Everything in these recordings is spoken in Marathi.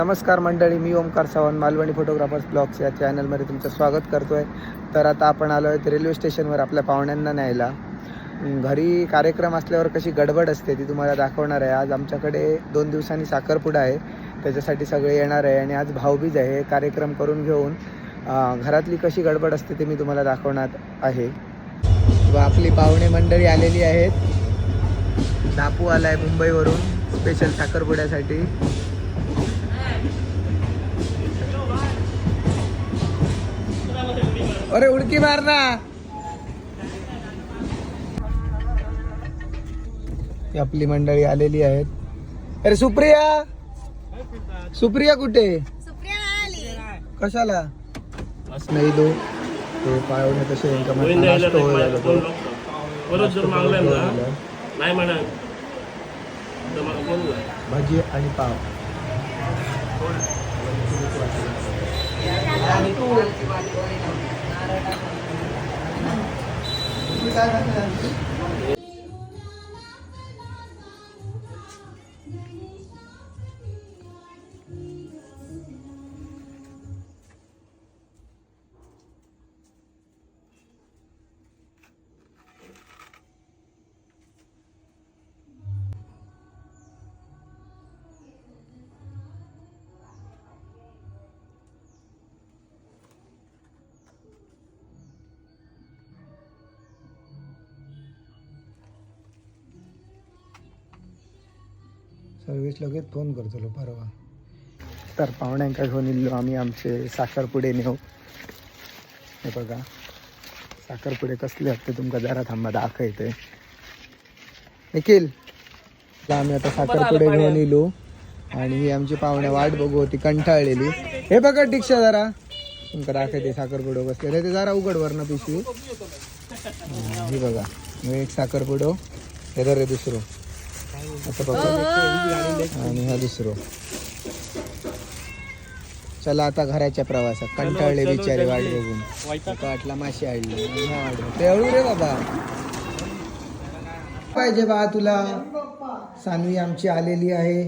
नमस्कार मंडळी मी ओमकार सावंत मालवणी फोटोग्राफर्स ब्लॉग्स या चॅनलमध्ये तुमचं स्वागत करतो आहे तर आता आपण आलो आहे रेल्वे स्टेशनवर आपल्या पाहुण्यांना न्यायला. घरी कार्यक्रम असल्यावर कशी गडबड असते ती तुम्हाला दाखवणार आहे. आज आमच्याकडे दोन दिवसांनी साखरपुडा आहे त्याच्यासाठी सगळे येणार आहे आणि आज भाऊबीज आहे कार्यक्रम करून घेऊन घरातली कशी गडबड असते ते मी तुम्हाला दाखवणार आहे. व आपली पाहुणे मंडळी आलेली आहेत. दापू आला आहे मुंबईवरून स्पेशल साखरपुड्यासाठी. अरे उडकी मार ना. आपली मंडळी आलेली आहेत. अरे सुप्रिया. सुप्रिया कुठे? कशाला? नाही दो ते पाळवणे तसे यांका होईल म्हटलं obrigada, Fernando. सर्विस लगेच फोन करतो परवा. तर पाहुण्यांका घेऊन इल्लो आम्ही आमचे साखरपुडे नेऊ. हे बघा. साखरपुडे कसले असते तुमका जरा थांबा दाखवते. निखिल तर आम्ही आता साखरपुडे घेऊन इलो आणि ही आमची पाहुणे वाट बघू होती कंटाळलेली. हे बघा दीक्षा जरा. तुमका दाखवते साखरपुडो कसले. रे ते जरा उघड वरनं पिशवी. हा, बघा. एक साखरपुडो हे तर रे दुसरं. आता बघा. आणि हा दुसरं. चला आता घराच्या प्रवासात. कंटाळले बिचारे वाट बघून. वाटला माशी आणली आणि हा वाट ते हळू रे बाबा. पाहिजे बा तुला. सानवी आमची आलेली आहे.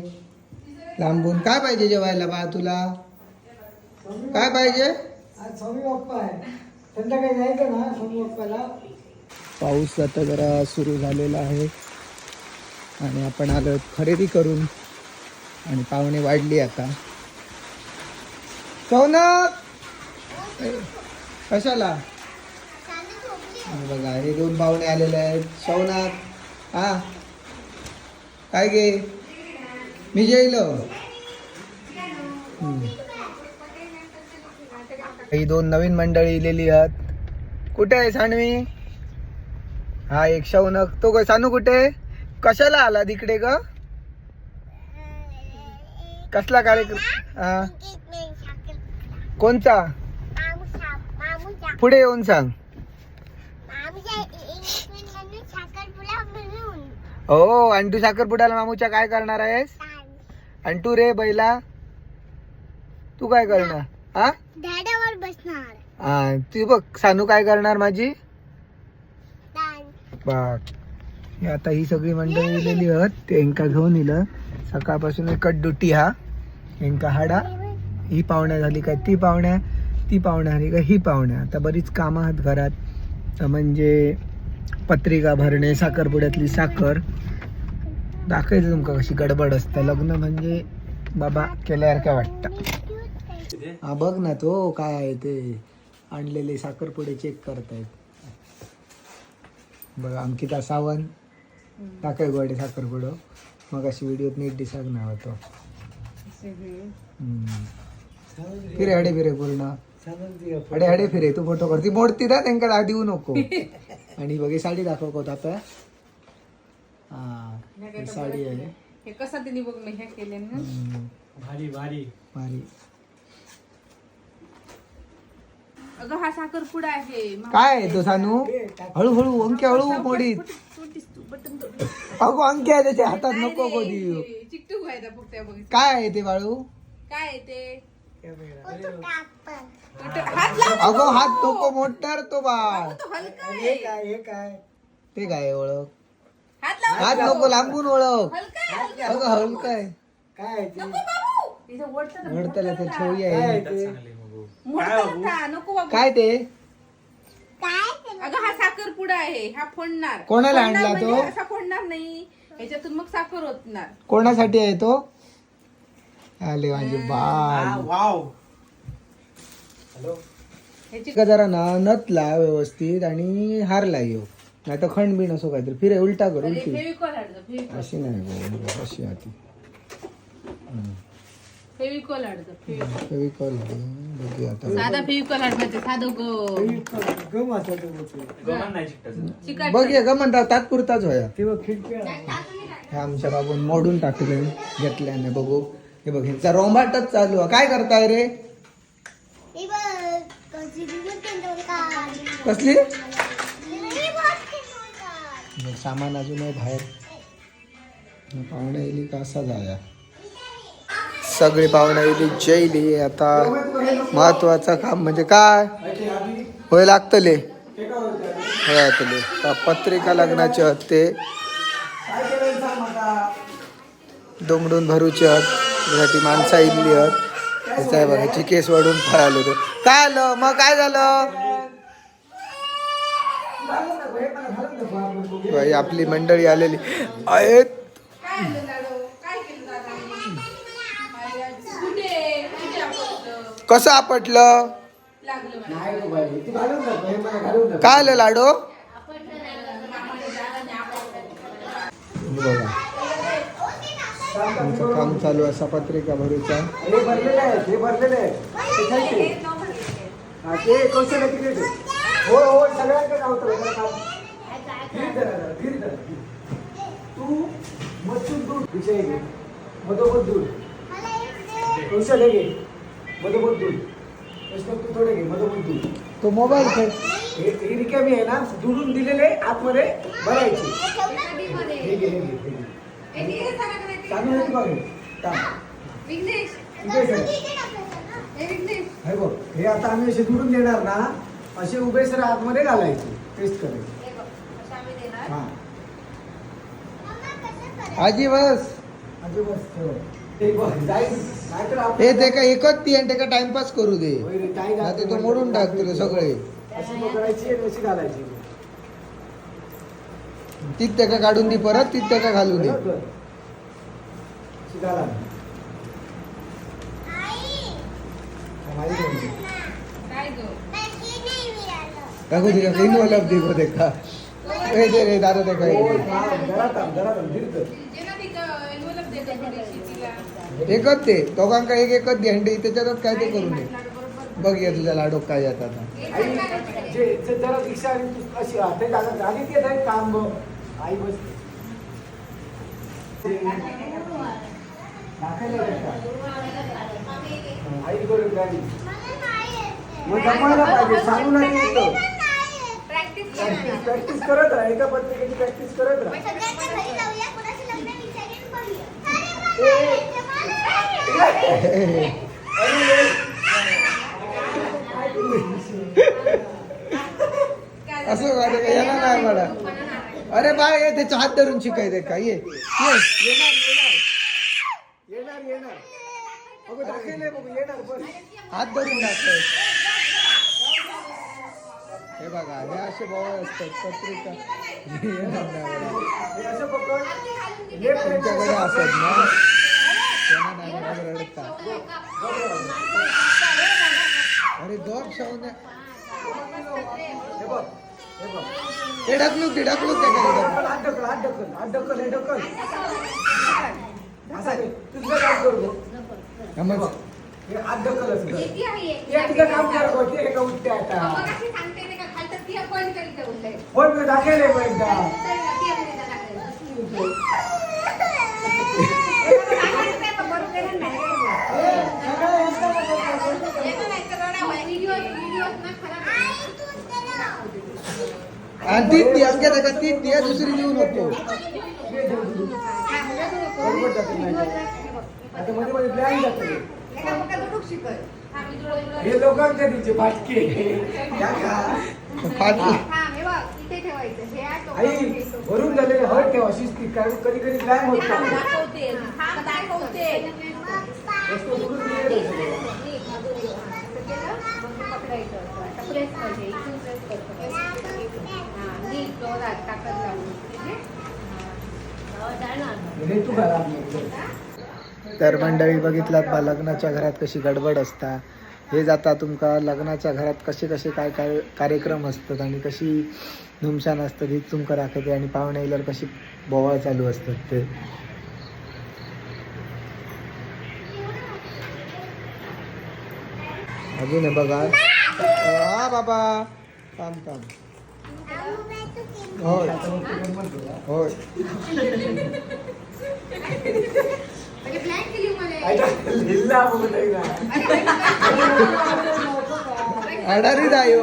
लांबून. काय पाहिजे जेवायला बा तुला? काय पाहिजे? पाऊस आता जरा सुरू झालेला आहे. आणि आपण आलो खरेदी करून. आणि पाहुणे वाढली आता. सौनक कशाला? बघा हे दोन पाहुणे आलेले आहेत. शौनाक हा? काय गे? मी जेलो ही दोन नवीन मंडळी इलेली आहेत. कुठे आहे सानवी? हा एक शौनक. तो काय सानू कुठे? आहे कशाला आला तिकडे ग? कसला कार्यक्रम? हा. कोणचा पुढे येऊन सांग. हो आणि तू साखरपुड्याला मामूच्या काय करणार आहेस? आणि तू रे बैला. तू काय करणार? हा? बसणार. हा ती बघ सानू काय करणार माझी? बघ आता ही सगळी मंडळी इलेली आहोत. ते यांका घेऊन इलं. सकाळपासून एकच ड्युटी हा. यांका हाडा. ही पाहुण्या झाली काय ती पाहुण्या ती पाहुण्या झाली काय ही पाहुण्या. आता बरीच कामं आहेत घरात. तर म्हणजे पत्रिका भरणे साखरपुड्यातली साखर. दाखवायचं तुमका कशी गडबड असते. लग्न म्हणजे बाबा केल्यासारख्या वाटतं? हा बघ ना तो काय आहे ते. आणलेले साखरपुडे चेक करतायत. बघा अंकिता सावंत. टाकाय गोडे साखरपुडं मग अशी व्हिडिओत नीट दिसाक नाही होतो. फिरे हडे फिरे पूर्ण. हडे हडे फिरे तू फोटो कर ती मोडती ना त्यांका दा देऊ नको. आणि बघ ही साडी दाखव कोत आता. हा साडी आहे. हे कसं तिने बघ मी हे केले ना. हम्म. भारी भारी. भारी. अगं हा साखरपुडा आहे. काय आहे तो सानू? हळूहळू अंके हळू मोडीत. अगो अंके आहे त्याच्या हातात नको कधी चिकटू फक्त या काय आहे ते बाळू? काय आहे ते? हात लाव अगो हात नको मोटर तो बाळ. तो हलका आहे. ते काय आहे ओळख? हात लाव हात नको लांबून ओळख. हलका आहे, हलका. अगं हलक आहे. नको बाबू. ना, मोठं छवई होता. आहे. नको बाबू. काय ते? अगं हा साखरपुडा आहे हा फोडणार. कोणाला फोडणार आणला तो? म्हणजे असा फोडणार नाही. ह्याच्यातून मग साखर होतणार कोणासाठी आहे तो? आले माझे बाल. ह्याची का जरा ना नतला व्यवस्थित आणि हारला येऊ नाही तर खंड बिन असो काहीतरी. फिरे उलटा कर उलटी. फेविकॉल आणलं फेविकॉल. अशी नाही गो, अशी आती फेविकॉल बघूया आता. साधा फेविकॉल आणलं साधं गो. चिकट बघ का म्हणतात तात्पुरताच होया. हे आमच्या बाबून मोडून टाकले घेतल्याने बघू. हे बघ ह्यांचा रोंबाटच चालू आहे. काय करताय रे? हे कसली? हे मग सामान अजून आहे बाहेर. मग पाहुणे येली का असा जाया सगळी पाहुणे येली जैली आता महत्वाचं काम म्हणजे काय? होय लागतले. होय लागतले. पत्रिका लग्नाचे आहेत ते. दोंगडून भरूचे आहेत. त्यासाठी माणसं इल्ली आहेत. त्याचा आहे बघा केस वाढून फळालो तो. काय आलं? मग काय झालं? बाई, आपली मंडळी आलेली. आहेत कसं आपटलं? लागलं मला. काय आलं लाडो? बघा आमचं काम चालू आहे पत्रिका भरूचा. हे हे ते. हा? हो हो मधून विषय मधोमध दूर कौशल्य घे मधोमध दूर प्रश्न तू थोडे घे मधोमध दूर तो मोबाईल खेळ हे रिकामी आहे ना दुरून दिलेले आतमध्ये भरायचे. हे घे हे घे हे. चालू आहे बघ हे. हे बघ हे आता आम्ही असे दुरून देणार ना असे उभे सर आतमध्ये घालायचे. टेस्ट करायचे. हा आजी बस. म्हणजे बस ठेव. ते हे ते का एकच ती आणि ते का टाइमपास करू दे. तर तो मोडून टाक तुला सगळे. तीच त्याका काढून दे परत त्याका दे. बरोबर? अशी घाला. गं? काकू तिला इन्व्हॉल्व दे देखा. ए दे रे दादा देखा. एकच ते. दोघांका एक एकच दे हंडी त्याच्यातच काय ते करून दे. लाडू बरोबर. बघ या तुझ्या लाडोक काय येतात आता. आई जे जे जरा दीक्षा आणि तू अशी हाते घालत झाली ते नाही काम बघ. आई बस. दाखवलं का? आई करू गाडी मग जमवायला पाहिजे सांगू नाही येतं. प्रॅक्टिस प्रॅक्टिस करत राहा एका पत्रिकेची प्रॅक्टिस करत राहा. असं वाटत येणार नाही मला. अरे बाय ये त्याच्या हात धरून शिकायचंय का? ये. येणार येणार. येणार येणार. अगं दाखवलंय बघ येणार बस. हात धरून टाकतोय हे बघा हे असे भाव असतात पत्रिका. येणार नाही तुमच्याकडे असत ना. रडता अरे गप शाहून हे हे ढकलू ते ढकलू ते काय ढकल हात ढकल हात ढकल हे ढकल. तुझं काम कर हे हात ढकल. हे तुझं काम कर गं. ते एका उठते आता होय मी एकदा आणि ती ती अंक्या त्या ती ती दुसरी देऊ नको बरोबर जातं नाही का? आता मध्ये मध्ये प्लॅन जातं हे लोकांच्या तिचे फाटके या का? फाटली आई भरून झालेले हळ ठेवा शिस्ती कारण कधी कधी प्लॅन होत नाही. दाखवते जोरात ताकद लावून तर मंडळी बघितलात बा लग्नाच्या घरात कशी गडबड असता. हे जाता तुमका लग्नाच्या घरात कसे कसे काय काय कार्यक्रम असतात आणि कशी धुमशान असतात ही तुमका दाखवते आणि पाहुणे येल्यावर कशी बोवाळ चालू असतात ते. अजून आहे बघा. हा बाबा. काम काम होय. होय. अडारी जायो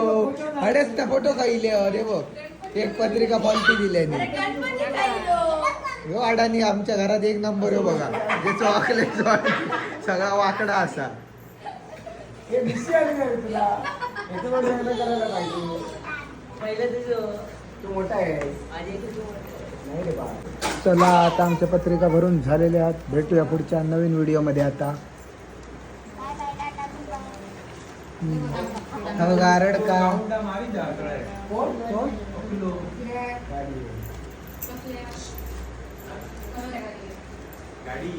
अडेच त्या फोटो काहिले अरे बघ. एक पत्रिका पॉलिटी दिल्याने ह्यो अडाणी आमच्या घरात एक नंबर हो बघा. ज्याचं वाकले सगळा वाकडा असा. तू मोठा आहे चला आता आमच्या पत्रिका भरून झालेल्या आहेत. भेटूया पुढच्या नवीन व्हिडिओमध्ये आता. गारड का? गाडी.